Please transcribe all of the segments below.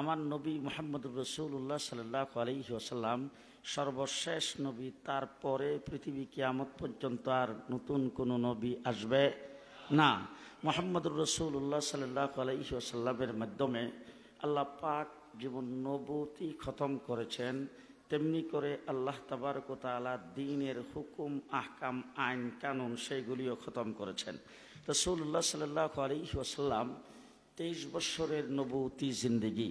আমার নবী মোহাম্মদুর রসুল্লাহ সাল্লাহ আলহি আসাল্লাম সর্বশেষ নবী, তারপরে পৃথিবী কিয়ামত পর্যন্ত আর নতুন কোনো নবী আসবে না। মোহাম্মদুর রসুল্লাহ সাল্লাহ আলহি আসাল্লামের মাধ্যমে আল্লাহ পাক জীবন নবতী খতম করেছেন। তেমনি করে আল্লাহ তাবারক তালা দিনের হুকুম, আহকাম, আইন, কানুন, সেইগুলিও খতম করেছেন। রসুল্লাহ সাল্লাহ আলহি আসাল্লাম তেইশ বৎসরের নবতী জিন্দিগি।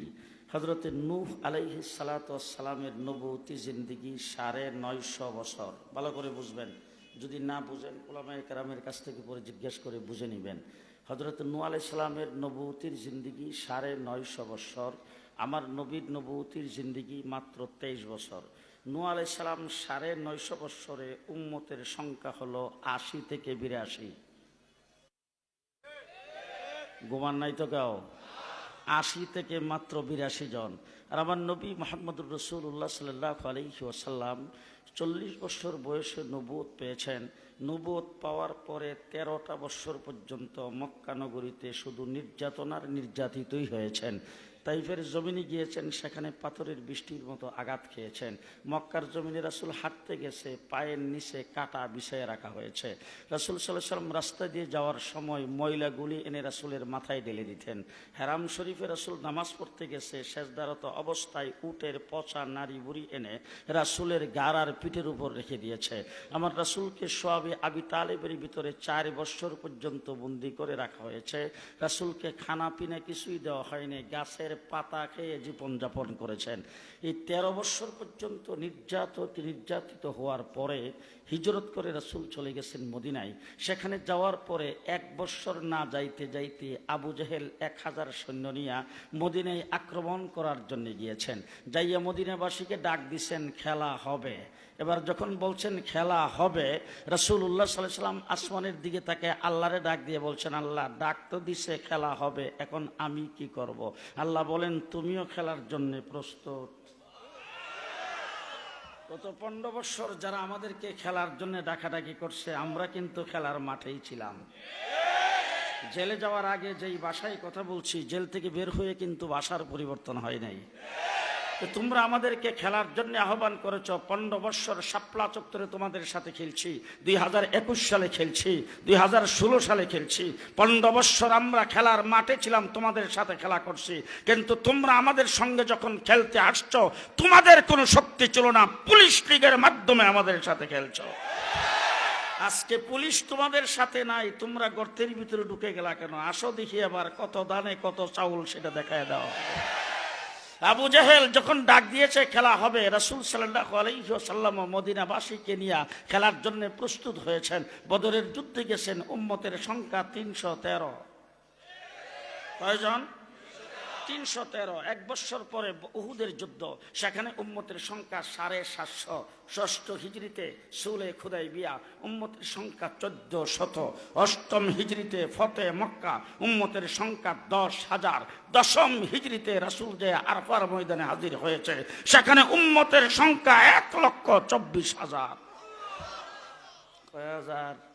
হজরত নূহ আলাইহি সালাতামের নবতী জিন্দিগি সাড়ে নয়শো বছর। ভালো করে বুঝবেন। যদি না বুঝেন ওলামায় কারামের কাছ থেকে পরে জিজ্ঞেস করে বুঝে নেবেন। হজরত নূ আলাই সালামের নবতির জিন্দিগি সাড়ে নয়শো বছর। আমার নবীর নবতির জিন্দিগি মাত্র তেইশ বছর। নূ আলাই সালাম সাড়ে নয়শো বৎসরে উম্মতের সংখ্যা হলো আশি থেকে বিরাশি। গোমান নাই তো কেউ? আশি থেকে মাত্র বিরাশি জন। আর আমার নবী মোহাম্মদুর রসুল্লাহ সাল্লাহ আলহি ওসাল্লাম চল্লিশ বছর বয়সে নবুত পেয়েছেন। নবুত পাওয়ার পরে তেরোটা বছর পর্যন্ত মক্কানগরীতে শুধু নির্যাতনার নির্যাতিতই হয়েছেন। তাইফের জমিনে গিয়েছেন, সেখানে পাথরের বৃষ্টির মতো আঘাত খেয়েছেন। মক্কার জমিনে রাসুল হাঁটতে গেছে, পায়ের নিচে কাটা বিষয়ে রাখা হয়েছে। রাসুল সাল্লাম রাস্তা দিয়ে যাওয়ার সময় ময়লাগুলি এনে রাসুলের মাথায় ঢেলে দিতেন। হেরাম শরীফে রাসুল নামাজ পড়তে গেছে শেষদারত অবস্থায় উটের পচা নারী বুড়ি এনে রাসুলের গার আর পিঠের উপর রেখে দিয়েছে। আমার রাসুলকে সোয়াবে আবি তালেবের ভিতরে চার বছর পর্যন্ত বন্দি করে রাখা হয়েছে। রাসুলকে খানা পিনা কিছুই দেওয়া হয়নি, গাছের পাতা খেয়ে জীবনযাপন করেছেন। এই তেরো বৎসর পর্যন্ত নির্যাতিত নির্যাতিত হওয়ার পরে হিজরত করে রাসুল চলে গেছেন মদিনায়। সেখানে যাওয়ার পরে এক বছর না যাইতে যাইতে আবু জাহেল এক হাজার সৈন্য নিয়া মদিনায় আক্রমণ করার জন্য গিয়েছেন। যাইয়া মদিনাবাসীকে ডাক দিছেন, খেলা হবে। এবার যখন বলছেন, খেলা হবে রসুল উল্লাহ সাল্লাহ সাল্লাম আসমানের দিকে তাকে আল্লাহরে ডাক দিয়ে বলছেন, আল্লাহ, ডাক তো দিছে, খেলা হবে, এখন আমি কি করব। আল্লাহ বলেন, তুমিও খেলার জন্য প্রস্তুত গত পনেরো বৎসর যারা আমাদেরকে খেলার জন্য ডাকাডাকি করছে, আমরা কিন্তু খেলার মাঠেই ছিলাম। জেলে যাওয়ার আগে যেই বাসায় কথা বলছি, জেল থেকে বের হয়ে কিন্তু বাসার পরিবর্তন হয় নাই। তোমরা আমাদেরকে খেলার জন্য আহ্বান করেছ, পনেরো বৎসর সাপলা চত্বরে তোমাদের সাথে খেলছি, দুই হাজার একুশ সালে খেলছি, দুই হাজার ষোলো সালে খেলছি, পনেরো বৎসর আমরা খেলার মাঠে ছিলাম, তোমাদের সাথে খেলা করছি। কিন্তু তোমরা আমাদের সঙ্গে যখন খেলতে আসছ, তোমাদের কোনো শক্তি ছিল না, পুলিশ লীগের মাধ্যমে আমাদের সাথে খেলছ। আজকে পুলিশ তোমাদের সাথে নাই, তোমরা গর্তের ভিতরে ঢুকে গেলা কেন? আসো দেখি আবার কত দানে কত চাউল সেটা দেখায় দাও। আবু জাহেল যখন ডাক দিয়েছে, খেলা হবে। রাসুল সাল্লাহ মদিনাবাসীকে নিয়ে খেলার জন্য প্রস্তুত হয়েছেন। বদরের যুদ্ধে গেছেন, উম্মতের সংখ্যা তিনশো তেরো। কয়জন? তিনশো তেরো, এক বছর পরে উহুদের যুদ্ধ। সেখানে উম্মতের সংখ্যা সাড়ে সাতশো। ষষ্ঠ হিজড়িতে সুলে খুদাই বিয়া উম্মতের সংখ্যা চোদ্দ শত অষ্টম হিজড়িতে ফতে মক্কা, উম্মতের সংখ্যা দশ হাজার। দশম হিজড়িতে রাসুল যে আরফার ময়দানে হাজির হয়েছে, সেখানে উম্মতের সংখ্যা এক লক্ষ চব্বিশ হাজার। হাজার?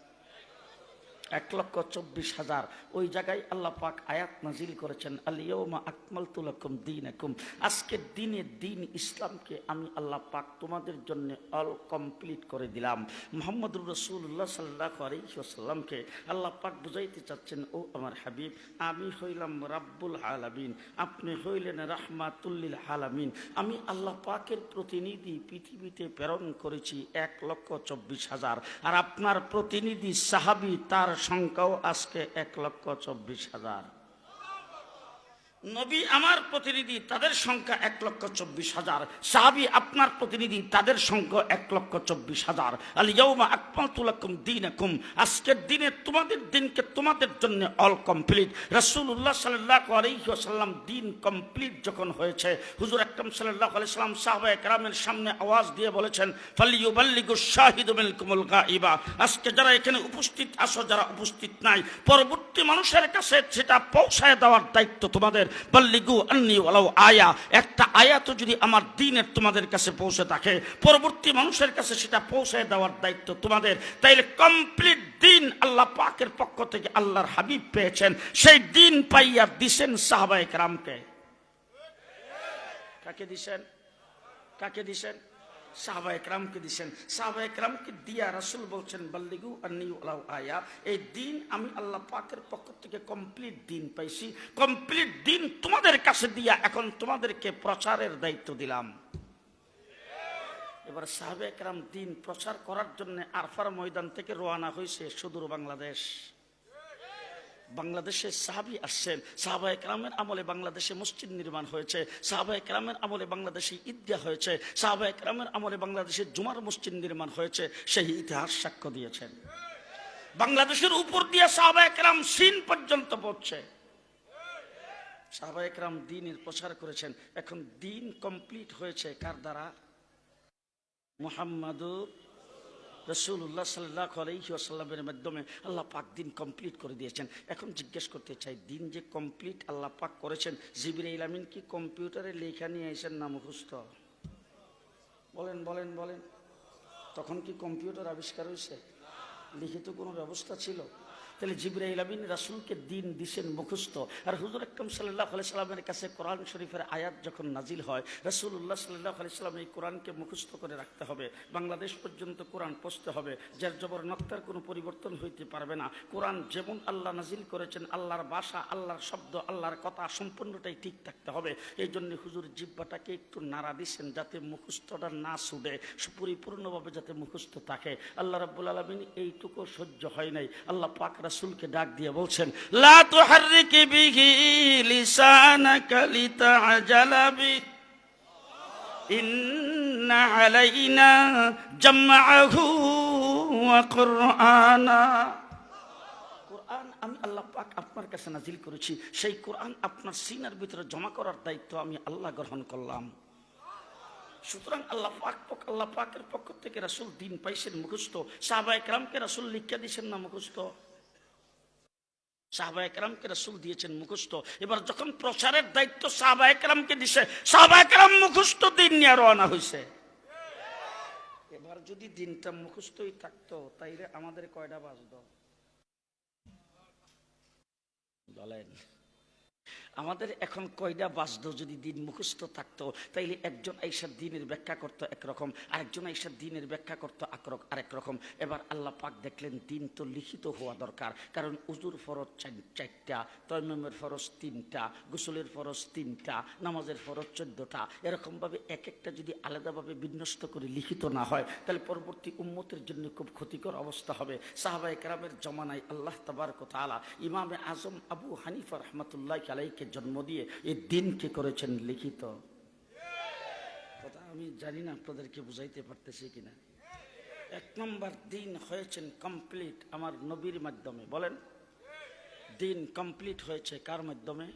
এক লক্ষ চব্বিশ হাজার। ওই জায়গায় আল্লাহ পাক আয়াত নাজিল করেছেন আলিয়মা আকমাল তুলকম দিন একুম আজকের দিনে দিন ইসলামকে আমি আল্লাহ পাক তোমাদের জন্য অল কমপ্লিট করে দিলাম। মোহাম্মদুর রসুল্লাহ সাল্লাহ আলহিসাল্লামকে আল্লাহ পাক বুঝাইতে চাচ্ছেন, ও আমার হাবিব, আমি হইলাম রাব্বুল আলামিন, আপনি হইলেন রাহমাতুল্লিল আলামিন। আমি আল্লাহ পাকের প্রতিনিধি পৃথিবীতে প্রেরণ করেছি এক লক্ষ চব্বিশ হাজার। আর আপনার প্রতিনিধি সাহাবি তার সংখ্যাও আজকে এক লক্ষ চব্বিশ হাজার। নবী আমার প্রতিনিধি, তাদের সংখ্যা এক লক্ষ চব্বিশ হাজার। সাহাবি আপনার প্রতিনিধি, তাদের সংখ্যা এক লক্ষ চব্বিশ হাজার। আলিয়াউমা আকমাতুলাকুম দিন একুম আজকের দিনে তোমাদের দিনকে তোমাদের জন্য অল কমপ্লিট। রসুল্লাহ সাল্লাহ আলহিহাসাল্লাম দিন কমপ্লিট যখন হয়েছে, হুজুর আকরম সাল্লাহ আলি সাল্লাম সাহবা একরামের সামনে আওয়াজ দিয়ে বলেছেন ফালিউবাল্লিগু শাহিদ কুমুল গাইবা আজকে যারা এখানে উপস্থিত আসো যারা উপস্থিত নাই, পরবর্তী মানুষের কাছে সেটা পৌঁছায় দেওয়ার দায়িত্ব তোমাদের। বল্লিগু আন্নি ওলাও আয়া। একটা আয়াত যদি আমার দিনের তোমাদের কাছে পৌঁছে থাকে, পরবর্তী মানুষের কাছে সেটা পৌঁছে দেওয়ার দায়িত্ব তোমাদের, তাইলে কমপ্লিট দিন আল্লাহ পাকের পক্ষ থেকে আল্লাহর হাবিব পেয়েছেন। সেই দিন পাইয়া দিছেন সাহাবায়ক রামকে কাকে দিছেন? কাকে দিছেন? সাহাবা একরামকে দিছেন। সাহাবা একরামকে দিয়া রাসূল বলছেন, বাল্লিগু ওয়ালাউ আয়া। এই দিন আমি আল্লাহ পাকের পক্ষ থেকে কমপ্লিট দিন পাইছি। কমপ্লিট দিন তোমাদের কাছে দিয়া এখন তোমাদেরকে প্রচারের দায়িত্ব দিলাম। এবার সাহাবে একরাম দিন প্রচার করার জন্য আরফার ময়দান থেকে রওনা হয়েছে সুদূর বাংলাদেশ। বাংলাদেশে সাহাবি আসছেন সাহাবা একরামের আমলে বাংলাদেশে মসজিদ নির্মাণ হয়েছে সাহাবা একরামের আমলে বাংলাদেশে ঈদগাহ হয়েছে সাহাবা একরামের আমলে বাংলাদেশে জুমার মসজিদ নির্মাণ হয়েছে, সেই ইতিহাস সাক্ষ্য দিয়েছেন। বাংলাদেশের উপর দিয়ে সাহাবা একরাম সিন পর্যন্ত পড়ছে। সাহাবা একরাম দিনের প্রচার করেছেন, এখন দিন কমপ্লিট হয়েছে কার দ্বারা? মুহাম্মাদুর রসুল্লাহ সাল্লাহ আলহিউসাল্লামের মাধ্যমে আল্লাহ পাক দিন কমপ্লিট করে দিয়েছেন। এখন জিজ্ঞেস করতে চাই, দিন যে কমপ্লিট আল্লাহ পাক করেছেন জিবির ইলামিন কি কম্পিউটারে লেখা নিয়ে এসেন না মুখস্থ? বলেন বলেন বলেন। তখন কি কম্পিউটার আবিষ্কার হয়েছে? লিখিত কোনো ব্যবস্থা ছিল? তাহলে জিব্রাইল আমিন রাসুলকে দিন দিছেন মুখস্থ। আর হুজুর আকরম সাল্লাহ আলি সাল্লামের কাছে কোরআন শরীফের আয়াত যখন নাজিল হয় রাসুল্লাহ সাল্লাহ আলি সাল্লাম এই কোরআনকে মুখস্থ করে রাখতে হবে। বাংলাদেশ পর্যন্ত কোরআন পড়তে হবে। যার জবর নক্তার কোনো পরিবর্তন হইতে পারবে না। কোরআন যেমন আল্লাহ নাজিল করেছেন, আল্লাহর বাসা আল্লাহর শব্দ, আল্লাহর কথা সম্পূর্ণটাই ঠিক থাকতে হবে। এই জন্য হুজুর জিব্বাটাকে একটু নাড়া দিচ্ছেন যাতে মুখস্থটা না ছুটে পরিপূর্ণভাবে যাতে মুখস্থ থাকে। আল্লাহ রাব্বুল আলমিন এইটুকু সহ্য হয় নাই। আল্লাহ পাক রাসূলকে ডাক দিয়ে বলছেন, লা তুহাররিক বিহি লিসানাকা লিতাআজালা বি, ইন্না আলাইনা জামআহু ওয়া কুরআনা। আমি আল্লাহ পাক আপনার কাছে নাজিল করেছি। সেই কোরআন আপনার সিনার ভিতরে জমা করার দায়িত্ব আমি আল্লাহ গ্রহণ করলাম। সুতরাং আল্লাহ পাক পক আল্লাহ পাকের পক্ষ থেকে রাসূল দিন পাইছেন মুখস্থ। সাহাবা একরামকে রাসূল লিখে দিয়েছেন না মুখস্থ? সাহাবা রাসূল দিয়েছেন মুখস্থ। এবার যখন প্রচারের দায়িত্ব সাহাবা একরামকে দিছে, সাহাবা মুখস্থ দিন নিয়ে রওনা হয়েছে এবার যদি দিনটা মুখস্থই থাকতো, তাইলে আমাদের কয়টা বাজত? বলেন। আমাদের এখন কয়টা বাজত যদি দিন মুখস্থ থাকতো, তাইলে একজন আইসার দিনের ব্যাখ্যা করতো একরকম, আরেকজন আইসার দিনের ব্যাখ্যা করতো আক্রক আরেক রকম। এবার আল্লাহ পাক দেখলেন দিন তো লিখিত হওয়া দরকার, কারণ উজুর ফরজ চার- চারটা তৈমের ফরজ তিনটা, গোসলের ফরজ তিনটা, নামাজের ফরজ চোদ্দটা। এরকমভাবে এক একটা যদি আলাদাভাবে বিন্যস্ত করে লিখিত না হয়, তাহলে পরবর্তী উম্মতের জন্য খুব ক্ষতিকর অবস্থা হবে। সাহাবাই কেরামের জমানায় আল্লাহ তাবার কথা তাআলা ইমামে আজম আবু হানিফা রহমতুল্লাহ আলাইকে জন্ম দিয়ে এই দিনকে করেছেন লিখিত। কথা আমি জানি না আপনাদেরকে বুঝাইতে পারতেছি কিনা। এক নম্বর, দিন হয়েছেন কমপ্লিট আমার নবীর মাধ্যমে। বলেন, দিন কমপ্লিট হয়েছে কার মাধ্যমে?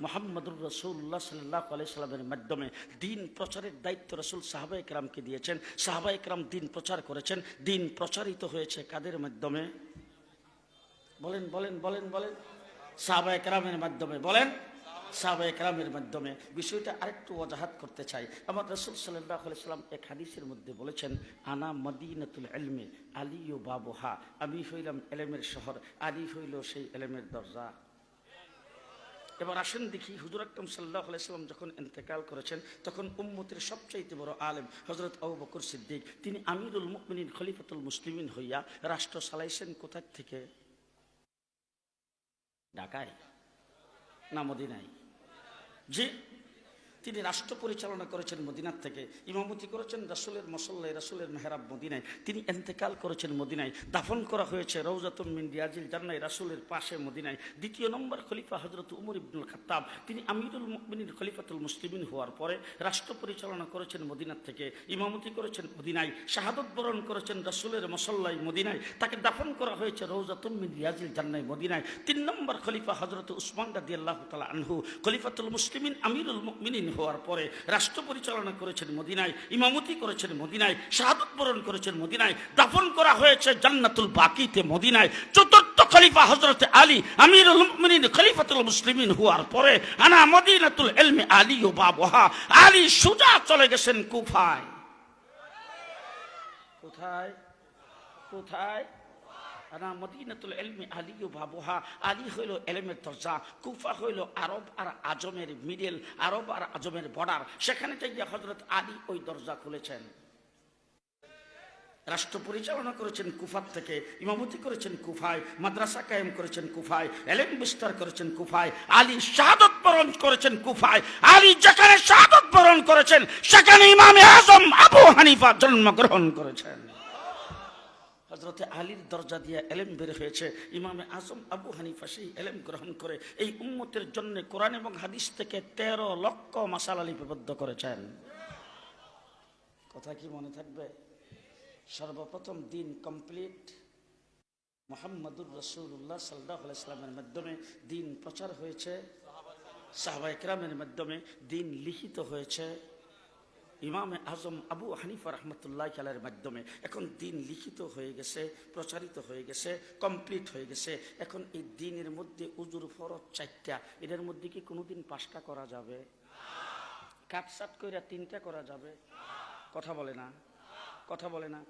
মোহাম্মদুর রসুল্লাহ সাল্লাহ আলাই সাল্লামের মাধ্যমে। দিন প্রচারের দায়িত্ব রসুল সাহাবা একরামকে দিয়েছেন। সাহাবা একরাম দিন প্রচার করেছেন। দিন প্রচারিত হয়েছে কাদের মাধ্যমে? বলেন বলেন বলেন বলেন। সাহাবা একরামের মাধ্যমে, বলেন? সাহাবা একরামের মাধ্যমে। বিষয়টা আরেকটু অজাহাত করতে চাই। আমার রসুল সাল্লাহ সাল্লাম এক হাদিসের মধ্যে বলেছেন, আনা মদিনাতুল এলমে আলী ও বাবুহা। আমি হইলাম এলেমের শহর, আলী হইল সেই এলেমের দরজা। এবার আসেন দেখি, হুজুর আকরম সাল্লাহ আলাইসাল্লাম যখন ইন্তেকাল করেছেন, তখন উম্মতের সবচাইতে বড় আলেম হজরত আবু বকর সিদ্দিক, তিনি আমিরুল মুকমিনিন খলিফাতুল মুসলিমিন হইয়া রাষ্ট্র চালাইছেন কোথার থেকে? ঢাকায় না মদিনায়? জি? তিনি রাষ্ট্র পরিচালনা করেছেন মদিনার থেকে, ইমামতি করেছেন রাসুলের মসল্লায় রাসুলের মেহরাব মদিনায়, তিনি এন্তেকাল করেছেন মদিনায়, দাফন করা হয়েছে রৌজাতুম মিন রিয়াজিল জান্নাই রাসুলের পাশে মদিনায়। দ্বিতীয় নম্বর খলিফা হজরত উমর ইবনুল খাত্তাব, তিনি আমিরুল মুকমিনিন খলিফাতুল মুসলিমিন হওয়ার পরে রাষ্ট্র পরিচালনা করেছেন মদিনার থেকে, ইমামতি করেছেন মদিনায়, শাহাদত বরণ করেছেন রাসুলের মসল্লাই মদিনায়, তাকে দাফন করা হয়েছে রৌজাতুম মিন রিয়াজিল জান্নাই মদিনায়। তিন নম্বর খলিফা হজরত উসমান রাদি আল্লাহ তালা আনহু, খলিফাতুল মুসলিমিন, আমিরুল মুকমিনিন হওয়ার পরে রাষ্ট্র পরিচালনা করেছেন মদিনায়, ইমামতি করেছেন মদিনায়, শাহাদত বরণ করেছেন মদিনায়, দাফন করা হয়েছে জান্নাতুল বাকিতে মদিনায়। চতুর্থ খলিফা হজরত আলী মুকমিনিন খলিফাতুল মুসলিমিন হওয়ার পরে আনা মদিনাতুল এলমে আলী ও বাবহা। আলী সুজা চলে গেছেন কুফায়। কোথায়? কোথায়? না মদিনাতুল এলমি আলিও বাবুহা আলী হইল এলেমের দরজা কুফা হইল আরব আর আজমের মিডল আরব আর আজমের বর্ডার সেখানে থেকে হজরত আলী ওই দরজা খুলেছেন। রাষ্ট্র পরিচালনা করেছেন কুফার থেকে, ইমামতি করেছেন কুফায়, মাদ্রাসা কায়েম করেছেন কুফায়, এলেম বিস্তার করেছেন কুফায়, আলী শাহাদত বরণ করেছেন কুফায়, আলী যেখানে শাহাদত বরণ করেছেন, সেখানে ইমামে আজম আবু হানিফা জন্মগ্রহণ করেছেন। হজরতে আলীর দরজা দিয়ে এলেম বের হয়েছে। ইমামে আজম আবু হানিফা সেই এলেম গ্রহণ করে এই উম্মতের জন্য কোরআন এবং হাদিস থেকে তেরো লক্ষ মাসালা লিপিবদ্ধ করেছেন। কথা কি মনে থাকবে? সর্বপ্রথম দিন কমপ্লিট। মোহাম্মদুর রসুল্লাহ সাল্লাহ ইসলামের মাধ্যমে দিন প্রচার হয়েছে। সাহবা একরামের মাধ্যমে দিন লিখিত হয়েছে। ইমামে আজম আবু হানিফা রহমতুল্লাহ খেলার মাধ্যমে এখন দিন লিখিত হয়ে গেছে, প্রচারিত হয়ে গেছে কমপ্লিট হয়ে গেছে। এখন এই দিনের মধ্যে উজুর ফরজ চারটা, এদের মধ্যে কি কোনোদিন পাঁচটা করা যাবে? কাটসাট করে তিনটা করা যাবে? কথা বলে না? কথা বলে না?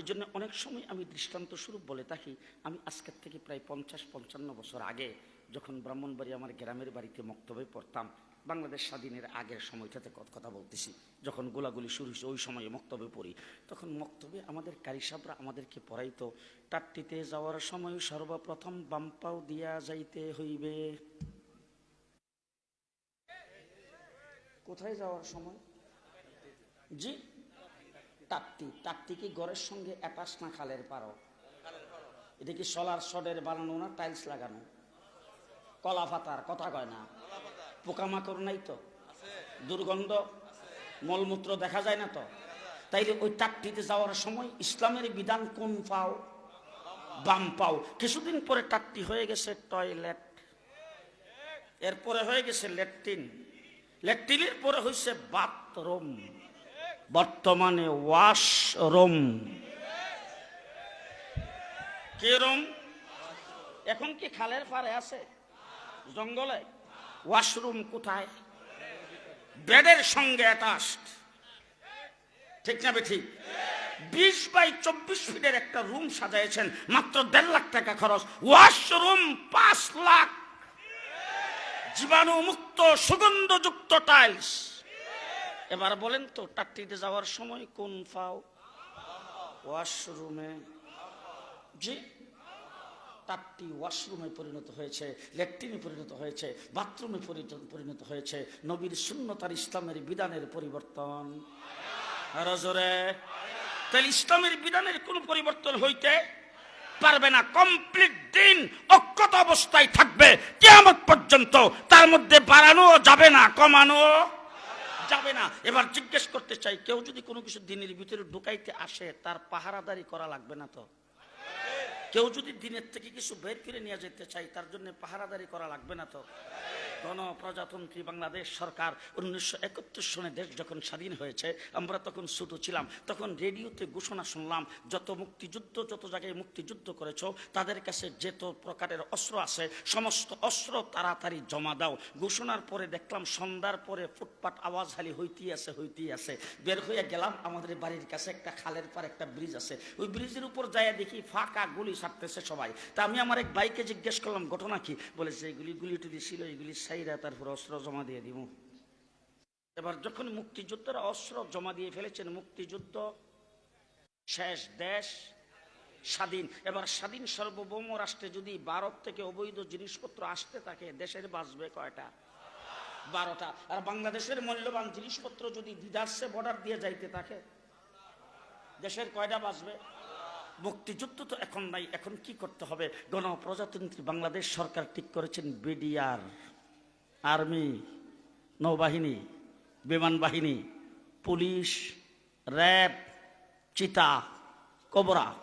এই জন্য অনেক সময় আমি দৃষ্টান্ত স্বরূপ বলে থাকি, আমি আজকের থেকে প্রায় পঞ্চাশ পঞ্চান্ন বছর আগে যখন ব্রাহ্মণবাড়ি আমার গ্রামের বাড়িতে মক্তবে পড়তাম বাংলাদেশ স্বাধীনের আগের সময়টাতে কথা বলতেছি। যখন গোলাগুলি শুরু হয়েছে, ওই সময়ে মক্তবে পড়ি। তখন মক্তবে আমাদের কারি সাহরা আমাদেরকে পড়াইতো, টাট্টিতে যাওয়ার সময় সর্বপ্রথম বাম্পাও দিয়া যাইতে হইবে। কোথায় যাওয়ার সময়? জি? টাকটি টাকটি কি গড়ের সঙ্গে অ্যাটাচ না খালের পারো? এটা কি সোলার শডের বানানো না টাইলস লাগানো? কলা পাতার, কথা কয় না। পোকামাকড় নাই তো? দুর্গন্ধ? মলমূত্র দেখা যায় না তো? তাইলে ওই টাকটিতে যাওয়ার সময় ইসলামের বিধান কোন পাও? বাম পাও। কিছুদিন পরে টাকটি হয়ে গেছে টয়লেট। এরপরে হয়ে গেছে ল্যাট্রিন ল্যাট্রিনের পরে হয়েছে বাথরুম। বর্তমানে ওয়াশরুম। কেরম এখন কি খালের পারে আছে? জঙ্গলে? ওয়াশরুম কোথায়? বেডের সঙ্গে অ্যাটাচড ঠিক না ঠিক বিশ বাই চব্বিশ ফিটের একটা রুম সাজাইছেন, মাত্র দেড় লাখ টাকা খরচ। ওয়াশরুম পাঁচ লাখ। জীবাণুমুক্ত, সুগন্ধযুক্ত টাইলস এবার বলেন তো, টাট্টিতে যাওয়ার সময় কোন পাও ওয়াশরুমে। জি? টাট্টি ওয়াশরুমে পরিণত হয়েছে ল্যাট্রিনে পরিণত হয়েছে, বাথরুমে পরিণত হয়েছে। নবীর শূন্যতার ইসলামের বিধানের পরিবর্তন। তাহলে ইসলামের বিধানের কোন পরিবর্তন হইতে পারবে না। কমপ্লিট দিন অক্ষত অবস্থায় থাকবে। কেমন পর্যন্ত তার মধ্যে বাড়ানো যাবে না কমানো যাবে না। এবার জিজ্ঞেস করতে চাই, কেউ যদি কোনো কিছু দিনের ভিতরে ঢুকাইতে আসে, তার পাহারাদারি করা লাগবে না তো? কেউ যদি দিনের থেকে কিছু বের করে নিয়ে যেতে চাই তার জন্য পাহারাদারি করা লাগবে না তো? গণপ্রজাতন্ত্রী বাংলাদেশ সরকার উনিশশো একাত্তর সনে দেশ যখন স্বাধীন হয়েছে, আমরা তখন ছোট ছিলাম। তখন রেডিওতে ঘোষণা শুনলাম, যত মুক্তিযুদ্ধ, যত জায়গায় মুক্তিযুদ্ধ করেছ, তাদের কাছে যত প্রকারের অস্ত্র আছে, সমস্ত অস্ত্র তাড়াতাড়ি জমা দাও। ঘোষণার পরে দেখলাম, সন্ধ্যার পরে ফুটপাট আওয়াজ হালি হইতেই আছে হইতেই আছে। বের হয়ে গেলাম, আমাদের বাড়ির কাছে একটা খালের পার একটা ব্রিজ আছে। ওই ব্রিজের উপর যায় দেখি ফাঁকা গুলি ছাড়তেছে সবাই। তা আমি আমার এক বাইকে জিজ্ঞেস করলাম, ঘটনা কি? বলে যে গুলি গুলি টুলি ছিল এইগুলি সাইরা তারপর অস্ত্র জমা দিয়ে দিব এবার যখন মুক্তিযুদ্ধরা অস্ত্র জমা দিয়ে ফেলেছেন, মুক্তিযুদ্ধ শেষ, দেশ স্বাধীন। এবার স্বাধীন সার্বভৌম রাষ্ট্রে যদি ভারত থেকে অবৈধ জিনিসপত্র আসতে থাকে, দেশের বাঁচবে কয়টা? বারোটা। আর বাংলাদেশের মূল্যবান জিনিসপত্র যদি বিদার্সে বর্ডার দিয়ে যাইতে থাকে, দেশের কয়টা বাঁচবে? মুক্তিযুদ্ধ তো এখন নাই, এখন কি করতে হবে? গণপ্রজাতন্ত্রী বাংলাদেশ সরকার ঠিক করেছেন, বিডিআর। আর্মি, নৌবাহিনী, বিমান বাহিনী, পুলিশ, র্যাব, চিতা, কবরা।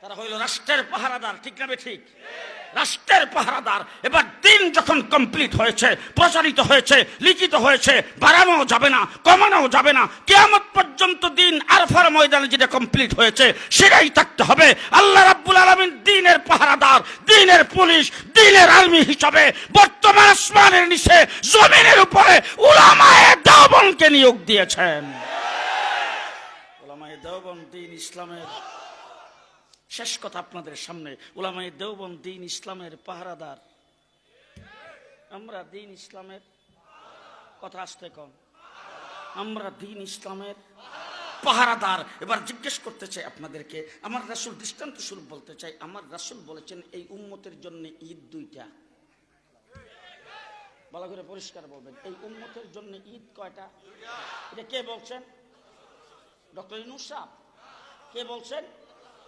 তারা হইল রাষ্ট্রের পাহারাদার, ঠিক না ঠিক? রাষ্ট্রের পাহারাদার। এবার দিন যখন কমপ্লিট হয়েছে, প্রচারিত হয়েছে, লিখিত হয়েছে, বাড়ানো যাবে না, কমানো যাবে না, কেয়ামত পর্যন্ত দিন আরফার ময়দানে যেটা কমপ্লিট হয়েছে, সেটাই থাকতে হবে। আল্লাহ রাব্বুল আলমিন দিনের পাহারাদার, দিনের পুলিশ, দিনের আর্মি হিসাবে বর্তমান আসমানের নিচে, জমিনের উপরে উলামায়ে দেওবনকে নিয়োগ দিয়েছেন। দেওবন দিন ইসলামের শেষ কথা আপনাদের সামনে। ওলামাই দেওবন দিন ইসলামের পাহারাদার। আমরা দিন ইসলামের কথা আসতে কম। আমরা দিন ইসলামের পাহারাদার। এবার জিজ্ঞেস করতে চাই আপনাদেরকে, আমার রাসুল দৃষ্টান্ত স্বরূপ বলতে চাই, আমার রাসুল বলেছেন এই উম্মতের জন্য ঈদ দুইটা। ভালো করে পরিষ্কার বলবেন, এই উম্মতের জন্য ঈদ কয়টা? এটা কে বলছেন? ডক্টর ইনুস সাহ কে বলছেন?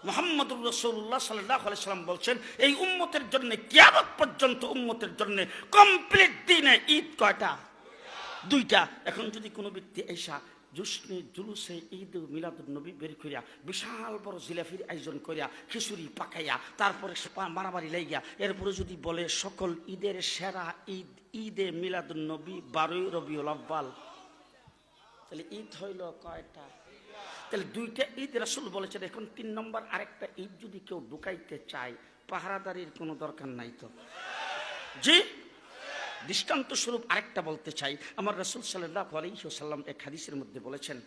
মোহাম্মদুর রসুল্লাহ সাল্লাহ সাল্লাম বলছেন, এই উম্মতের জন্য, কিয়ামত পর্যন্ত উম্মতের জন্য কমপ্লিট দিনে ঈদ কয়টা? দুইটা। এখন যদি কোনো ব্যক্তি এসা জুসনে জুলুসে ঈদ মিলাদুল নবী বের করিয়া বিশাল বড় জিলাফির আয়োজন করিয়া খিচুড়ি পাকাইয়া, তারপরে মারামারি লাইগা, এরপরে যদি বলে সকল ঈদের সেরা ঈদ, ঈদে মিলাদুল নবী বারোই রবিউল আব্বাল তাহলে ঈদ হইল কয়টা? তাহলে দুইটা ঈদ রাসুল বলেছেন, এখন তিন নম্বর আরেকটা ঈদ যদি কেউ ঢুকাইতে চায়, পাহারাদারির কোনো দরকার নাই তো। জি? দৃষ্টান্ত স্বরূপ আরেকটা বলতে চাই। আমার রাসুল সাল্লাহ আলহিহ্লাম এক হাদিসের মধ্যে বলেছেন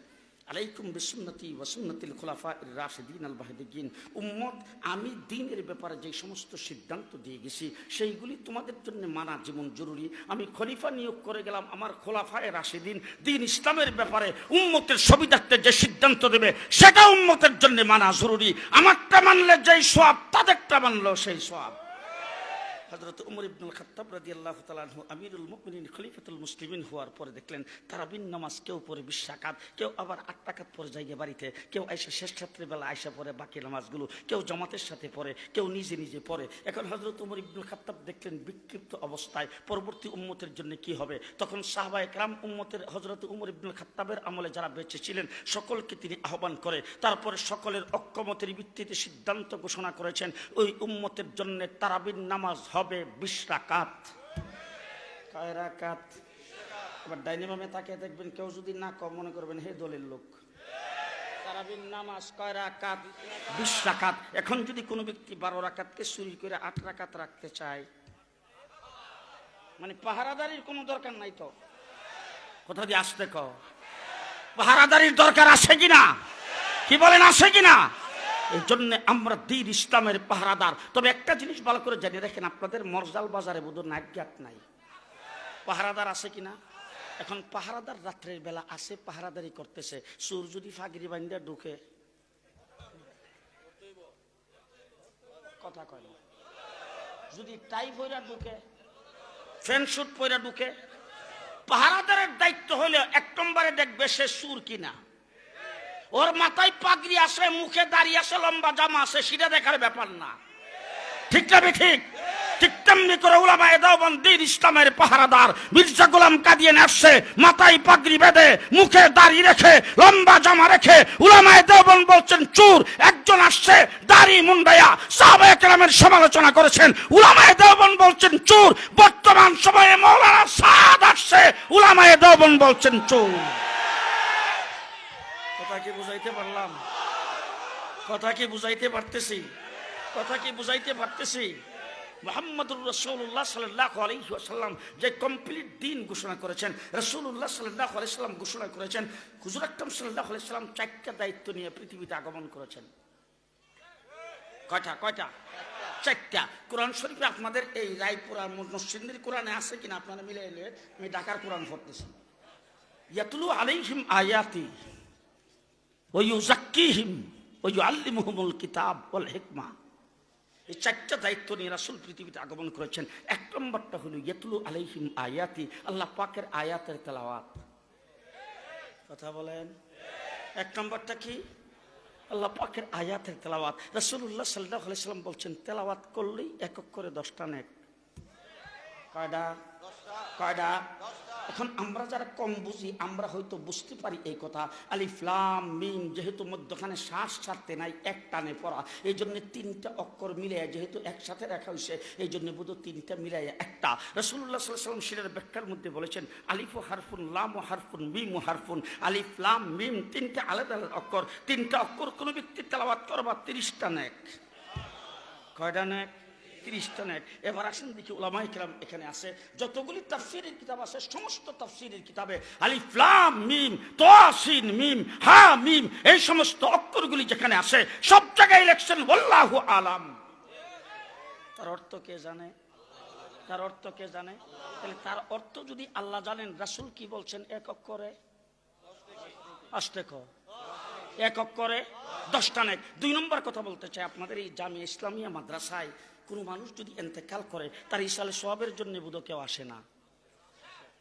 আলাইকুম বিসুন্নতি ওয়াসুন্নতিল খোলাফা রাশেদিন আল বাহিদিন উম্মত, আমি দিনের ব্যাপারে যে সমস্ত সিদ্ধান্ত দিয়ে গেছি, সেইগুলি তোমাদের জন্য মানা যেমন জরুরি। আমি খলিফা নিয়োগ করে গেলাম আমার খোলাফায় রাশেদিন। দিন ইসলামের ব্যাপারে উম্মতের সুবিধার্থে যে সিদ্ধান্ত দেবে সেটা উম্মতের জন্য মানা জরুরি। আমারটা মানলে যেই সব তাদেরটা মানলো সেই সব হজরত উমর ইবনুল খাত্তাব রাদি আল্লাহ তালু আমিরুল মুকমিন খলিফাতুল মুসলিমিন হওয়ার পরে দেখলেন তারাবিন নামাজ কেউ পরে বিশ্বাকাত কেউ আবার আট পরে যাইগে বাড়িতে, কেউ আইসা শেষ রাত্রিবেলা আয়সা পরে বাকি নামাজগুলো, কেউ জামাতের সাথে পড়ে, কেউ নিজে নিজে পড়ে। এখন হজরত উমর ইবনুল খাত্তাব দেখলেন বিক্ষিপ্ত অবস্থায় পরবর্তী উম্মতের জন্য কি হবে? তখন সাহবা একরাম উম্মতের হজরত উমর ইবনুল খাত্তাবের আমলে যারা বেঁচে ছিলেন, সকলকে তিনি আহ্বান করে, তারপরে সকলের অক্ষমতের ভিত্তিতে সিদ্ধান্ত ঘোষণা করেছেন, ওই উম্মতের জন্য তারাবিন নামাজ হবে বিশ রাকাত কয় রাকাত এবার ডাইনিমামে তাকে দেখবেন কেউ যদি না কম মনে করবেন, হে দলের লোক। তারাবিন নামাজ কয় রাকাত বিশ রাকাত এখন যদি কোনো ব্যক্তি বারো রাকাতকে চুরি করে আট রাকাত রাখতে চায় মানে পাহারাদারির কোনো দরকার নাই তো? কোথা দিয়ে আসতে ক পাহারাদারির দরকার আছে কিনা? কি বলেন, আছে কিনা? এই জন্য আমরা দিন ইসলামের পাহারাদার। তবে একটা জিনিস ভালো করে জানিয়ে রাখেন, আপনাদের মরজাল বাজারে বোধ নাজ্ঞাত নাই। পাহারাদার আছে কিনা? এখন পাহারাদার রাত্রের বেলা আসে পাহারাদারি করতেছে। সুর যদি ফাগরি বান্ডা ঢুকে। কথা কয় যদি টাই পয়রা ঢুকে, ফ্যান শুট পয়রা ঢুকে, পাহারাদারের দায়িত্ব হলে এক নম্বরে দেখবে সে সুর কিনা। ওর মাথায় পাগড়ি আসে, মুখে দাঁড়িয়ে আসে, লম্বা জামা আছে সেটা দেখার ব্যাপার না। ঠিক না ঠিক? ঠিক তেমনি করে উলামা এদাওবন্দির ইসলামের পাহারাদার মির্জা গোলাম কাদিয়ান আসছে, মাথায় পাগড়ি বেঁধে, মুখে দাড়ি রেখে, লম্বা জামা রেখে উলামা এদাওবন বলছেন, চুর, একজন আসছে, দাড়ি মুন্ডায়া। সাহাবায়ে কেরামের সমালোচনা করেছেন উলামা এদাওবন বলছেন, চুর, বর্তমান সময়ে মৌলানা সাদ আসছে। উলামা এদাওবন বলছেন, চুর। কি বুঝাইতে পারলাম। কথা কি বুঝাইতে পারতেছি। কথা কি বুঝাইতে পারতেছি। মোহাম্মদুর রসুল্লাহ যে কমপ্লিট দিন ঘোষণা করেছেন রসুল্লাহ ঘোষণা করেছেন সাল্লাহ চারটা দায়িত্ব নিয়ে পৃথিবীতে আগমন করেছেন। কয়টা? কয়টা? চারটা। কোরআন শরীফে আপনাদের এই রায়পুরা মসজিদের কোরআনে আছে কিনা আপনারা মিলে এলে আমি ঢাকার কোরআন পড়তেছি। ইয়াতুলু আলাইহিম আয়াতি। ওয়ুজাক্কিহিম ওয়ুআল্লিমুহুমুল কিতাব ওয়াল হিকমা এই চারটা দায়িত্ব নিয়ে রাসূল পৃথিবীতে আগমন করেছেন। এক নম্বরটা হলো, ইয়াতুলু আলাইহিম আয়াতি, আল্লাহ পাকের আয়াতের তেলাওয়াত। কথা বলেন। এক নম্বরটা কি? আল্লাহ পাকের আয়াতের তেলাওয়াত। রাসূলুল্লাহ সাল্লাল্লাহু আলাইহি সাল্লাম বলছেন, তেলাওয়াত করলেই একক করে দশটা নেক। কয়টা? কয়টা? এখন আমরা যারা কম বুঝি, আমরা হয়তো বুঝতে পারি এই কথা। আলিফলাম মিম যেহেতু মধ্যখানে শ্বাস ছাড়তে নাই, এক টানে পড়া। এই জন্য তিনটা অক্ষর মিলে যেহেতু একসাথে রাখা হয়েছে এই জন্য বোধ তিনটা মিলাই একটা। রসুল্লাহ সাল্লাম সেটার ব্যাখ্যার মধ্যে বলেছেন, আলিফ ও হারফুন, লাম ও হারফুন, মিম ও হারফুন, আলিফ, লাম, মিম তিনটা আলাদা আলাদা অক্ষর। তিনটা অক্ষর কোনো ব্যক্তির তেলাবাদ করবা তিরিশটা নেক। কয়টা নেক? তিরিশটা নেট এবার আসেন দেখি ওলামাই কিরাম এখানে আছে। যতগুলি তাফসিরের কিতাব আছে, সমস্ত তাফসিরের কিতাবে আলিফলাম মিম তোয়াসিন মিম, হা, মিম, এই সমস্ত অক্ষরগুলি যেখানে আছে, সব জায়গায় ইলেকশন বল্লাহু আলাম। তার অর্থ কে জানে? তার অর্থ কে জানে? তাহলে তার অর্থ যদি আল্লাহ জানেন, রাসূল কি বলছেন? এক অক্ষরে? আস্তে ক। এক অক্ষরে? দশটা নেক। দুই নম্বর কথা বলতে চাই আপনাদের এই জামিয়া ইসলামিয়া মাদ্রাসায়। কোনো মানুষ যদি এন্তেকাল করে তার ইশালে সবের জন্য বোধ কেউ আসে না।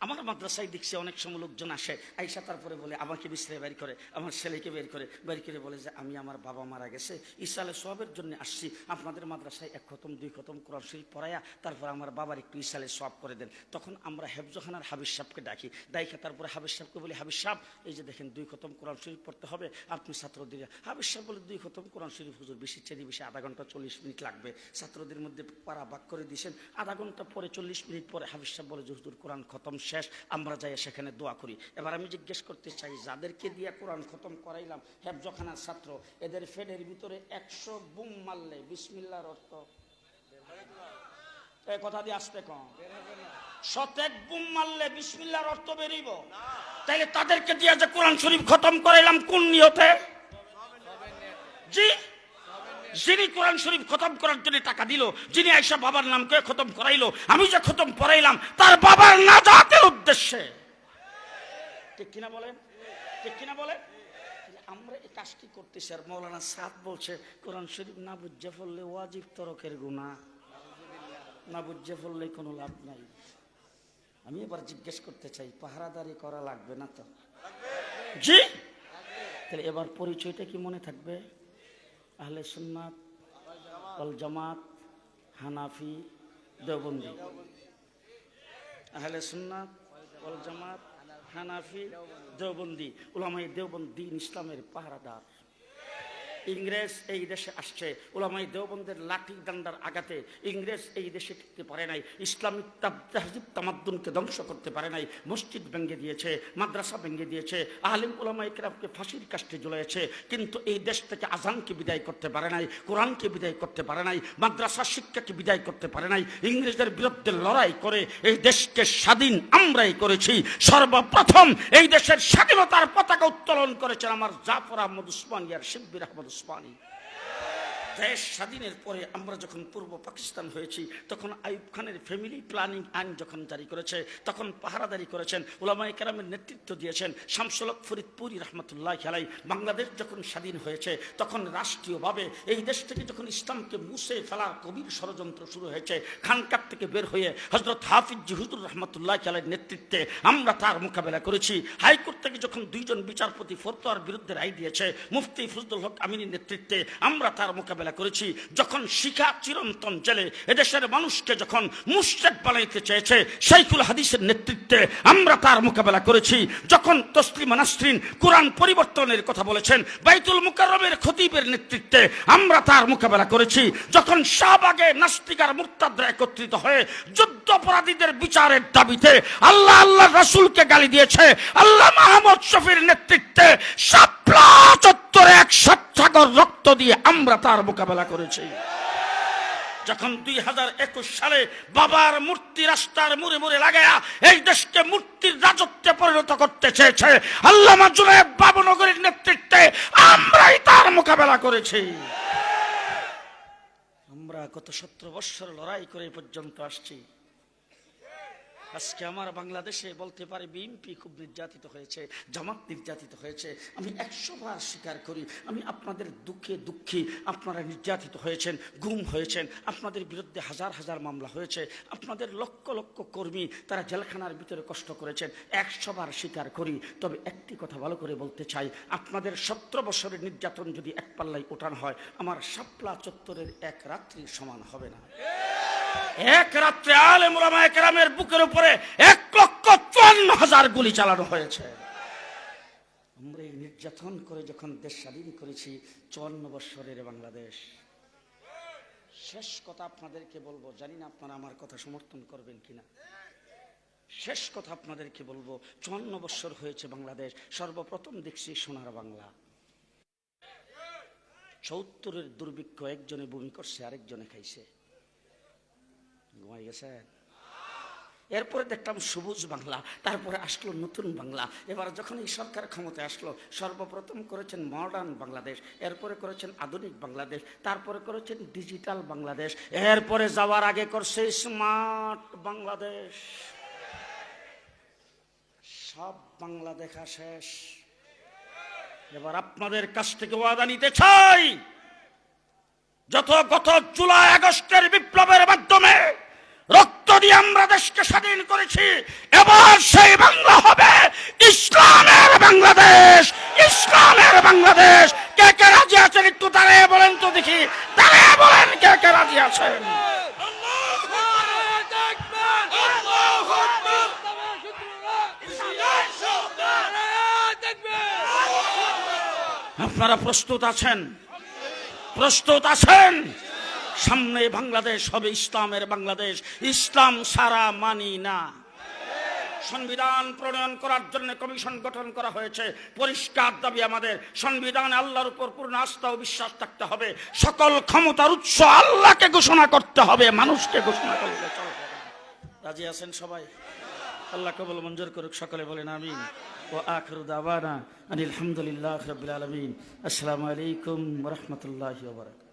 আমার মাদ্রাসায় দেখছি অনেক সময় লোকজন আসে, আইসা তারপরে বলে, আমাকে বিশ্রে বের করে, আমার ছেলেকে বের করে। বের করে বলে যে, আমি আমার বাবা মারা গেছে। ইসালে সবের জন্য আসছি। আপনাদের মাদ্রাসায় এক খতম, দুই খতম কোরআন শরীফ পড়ায়া তারপর আমার বাবার একটু ইসালে সব করে দেন। তখন আমরা হেফজখানার হাবিজ সাহেবকে ডাকি। ডাইকে তারপরে হাবিজ সাহেবকে বলি হাবিজ সাহেব, এই যে দেখেন দুই খতম কোরআন শরীফ পড়তে হবে, আপনি ছাত্রদের হাবিজ সাহেব বলে, দুই খতম কোরআন শরীফ হুজুর, বেশি চেরি বেশি আধা ঘণ্টা চল্লিশ মিনিট লাগবে। ছাত্রদের মধ্যে পারা বাক করে দিয়েছেন। আধা ঘণ্টা পরে চল্লিশ মিনিট পরে হাবিজ সাহেব বলে যে, হুজুর, কোরআন খতম শেষ, আমরা যাই সেখানে দোয়া করি। এবার আমি জিজ্ঞেস করতে চাই, যাদেরকে দিয়ে কোরআন খতম করাইলাম হেফজখানার ছাত্র, এদের ফেডের ভিতরে একশো বুম মারলে, বিসমিল্লার অর্থ? এ কথা দিয়ে আসতে কম শতেক বুম মারলে বিসমিল্লার অর্থ বেরিব তাইলে তাদেরকে দিয়ে যে কোরআন শরীফ খতম করাইলাম কোন নিয়তে? জি? যিনি কোরআন শরীফ খতম করার জন্য টাকা দিল, যিনি আয়সা বাবার নামকে খতম করাইলো, আমি যে খতম করাইলাম তার বাবার না নাজাতের উদ্দেশ্যে। ঠিক কিনা বলেন? ঠিক কিনা বলেন? আমরা এই কাজটি করতেছি? আর মৌলানা সাদ বলছে, কোরআন শরীফ না বুঝে ফেললে ওয়াজিব তরকের গুণা না বুঝে ফেললে কোনো লাভ নাই। আমি এবার জিজ্ঞেস করতে চাই, পাহারাদারি করা লাগবে না তো? জি? তাহলে এবার পরিচয়টা কি মনে থাকবে? আহলে সুন্নাত অল জামাত, হানাফি, দেওবন্দি। আহলে সুন্নাত অল জামাত, হানাফি, দেওবন্দি। ওলামাই দেবন্দিন ইসলামের পাহারাদার। ইংরেজ এই দেশে আসছে। ওলামাই দেওবন্দের লাঠি ডান্ডার আঘাতে ইংরেজ এই দেশে টিকতে পারে নাই। ইসলামিক তাহজিব তামাদ্দুনকে ধ্বংস করতে পারে নাই। মসজিদ ভেঙে দিয়েছে, মাদ্রাসা ভেঙে দিয়েছে, আলিম ওলামাই কেরামকে ফাঁসির কাষ্টে ঝুলিয়েছে। কিন্তু এই দেশ থেকে আজানকে বিদায় করতে পারে নাই, কোরআনকে বিদায় করতে পারে নাই, মাদ্রাসা শিক্ষাকে বিদায় করতে পারে নাই। ইংরেজদের বিরুদ্ধে লড়াই করে এই দেশকে স্বাধীন আমরাই করেছি। সর্বপ্রথম এই দেশের স্বাধীনতার পতাকা উত্তোলন করেছেন আমার জাফর আহমদ উসমানী আর শিব্বির আহমদ উসমানী দেশ স্বাধীনের পরে আমরা যখন পূর্ব পাকিস্তান হয়েছি, তখন আইব খানের ফ্যামিলি প্ল্যানিং আইন যখন জারি করেছে, তখন পাহারাদারি করেছেন ওলামাই কেরামের নেতৃত্ব দিয়েছেন শামসুলক ফরিদপুরি রহমতুল্লাহ খেলাই বাংলাদেশ যখন স্বাধীন হয়েছে, তখন রাষ্ট্রীয়ভাবে এই দেশ থেকে যখন ইসলামকে মুছে ফেলার কবির ষড়যন্ত্র শুরু হয়েছে, খানকার থেকে বের হয়ে হজরত হাফিজ জিহুদুর রহমতুল্লাহ খেলার নেতৃত্বে আমরা তার মোকাবেলা করেছি। হাইকোর্ট থেকে যখন দুইজন বিচারপতি ফতোয়ার বিরুদ্ধে রায় দিয়েছে, মুফতি ফজলুল হক আমিনীর নেতৃত্বে আমরা তার মোকাবেলা করেছি, যখন শিখা চিরন্তন জেলে এদেশের মানুষকে যখন মুশরেক বানাইতে চেয়েছে, শাইখুল হাদিসের নেতৃত্বে আমরা তার মোকাবেলা করেছি। যখন তসলিমা নাসরিন কোরআন পরিবর্তনের কথা বলেছেন, বাইতুল মুকাররমের খতিবের নেতৃত্বে আমরা তার মোকাবেলা করেছি। যখন শাহবাগে নাস্তিকার মুরতাদরা একত্রিত হয়ে যুদ্ধ অপরাধীদের বিচারের দাবিতে আল্লাহ আল্লাহ রাসূলকে গালি দিয়েছে, আল্লাহ মাহমুদ শফির নেতৃত্বে শাপলা চত্বরে এক সাতসাগর রক্ত দিয়ে আমরা তার মোকাবেলা করেছে। যখন দুই হাজার একুশ সালে বাবার মূর্তি রাস্তার মুড়ে মুড়ে লাগায়া এই দেশকে মূর্তির রাজত্বে পরিণত করতে চেয়েছে আল্লাহ জুনায়েদ বাবুনগরীর নেতৃত্বে আমরাই তার মোকাবেলা করেছি। আমরা গত সতেরো বৎসর লড়াই করে পর্যন্ত আসছি। আজকে আমার বাংলাদেশে বলতে পারে বিএনপি খুব নির্যাতিত হয়েছে, জামাত নির্যাতিত হয়েছে। আমি একশো বার স্বীকার করি, আমি আপনাদের দুঃখে দুঃখী, আপনারা নির্যাতিত হয়েছেন, গুম হয়েছেন, আপনাদের বিরুদ্ধে হাজার হাজার মামলা হয়েছে, আপনাদের লক্ষ লক্ষ কর্মী তারা জেলখানার ভিতরে কষ্ট করেছেন, একশো বার স্বীকার করি। তবে একটি কথা ভালো করে বলতে চাই, আপনাদের সতেরো বছরের নির্যাতন যদি এক পাল্লায় ওঠানো হয়, আমার শাপলা চত্বরের এক রাত্রি সমান হবে না। এক রাত্রে আলে মুলামা একরামের বুকের উপরে এক লক্ষ চুয়ান্ন হাজার গুলি চালানো হয়েছে। আমরা এই নির্যাতন করে যখন দেশ স্বাধীন করেছি, চুয়ান্ন বৎসরের বাংলাদেশ। শেষ কথা আপনাদেরকে বলব, জানি না আপনারা আমার কথা সমর্থন করবেন কিনা। শেষ কথা আপনাদেরকে বলব, চুয়ান্ন বৎসর হয়েছে বাংলাদেশ, সর্বপ্রথম দেখছি সোনার বাংলা। সত্তরের দুর্ভিক্ষ একজনে বমি করছে, আরেকজনে খাইছে। ঘুমাই গেছে এরপরে দেখলাম সবুজ বাংলা, তারপরে আসলো নতুন বাংলা। এবার যখন এই সরকার ক্ষমতায় আসলো, সর্বপ্রথম করেছেন মডার্ন বাংলাদেশ, এরপরে করেছেন আধুনিক বাংলাদেশ, তারপরে করেছেন ডিজিটাল বাংলাদেশ, এরপরে যাওয়ার আগে করছে স্মার্ট বাংলাদেশ। সব বাংলা দেখা শেষ। এবার আপনাদের কাছ থেকে ওয়াদা নিতে চাই যত গত জুলাই আগস্টের বিপ্লবের মাধ্যমে। দিয়ে আমরা দেশকে স্বাধীন করেছি, এবার সেই বাংলা হবে ইসলামের বাংলাদেশ। ইসলামের বাংলাদেশ। কে কে রাজি আছেন একটু দাঁড়িয়ে বলেন তো দেখি। দাঁড়িয়ে বলেন কে কে রাজি আছেন। আপনারা প্রস্তুত আছেন? প্রস্তুত আছেন? সামনে বাংলাদেশ হবে ইসলামের বাংলাদেশ। ইসলাম সারা মানি না। সংবিধান প্রণয়ন করার জন্য কমিশন গঠন করা হয়েছে। পরিষ্কার দাবি আমাদের, সংবিধান আল্লাহর উপর পূর্ণ আস্থা ও বিশ্বাস থাকতে হবে। সকল ক্ষমতার উৎস আল্লাহকে ঘোষণা করতে হবে, মানুষকে ঘোষণা করতে চলবে রাজি আছেন সবাই? আল্লাহ কবল মঞ্জুর করুক, সকলে বলেন আমিন। ও আখরু দাওয়ানা আনিল হামদুলিল্লাহ রাব্বিল আলামিন। আসসালামু আলাইকুম রাহমাতুল্লাহি ওয়া বারাকাতুহু।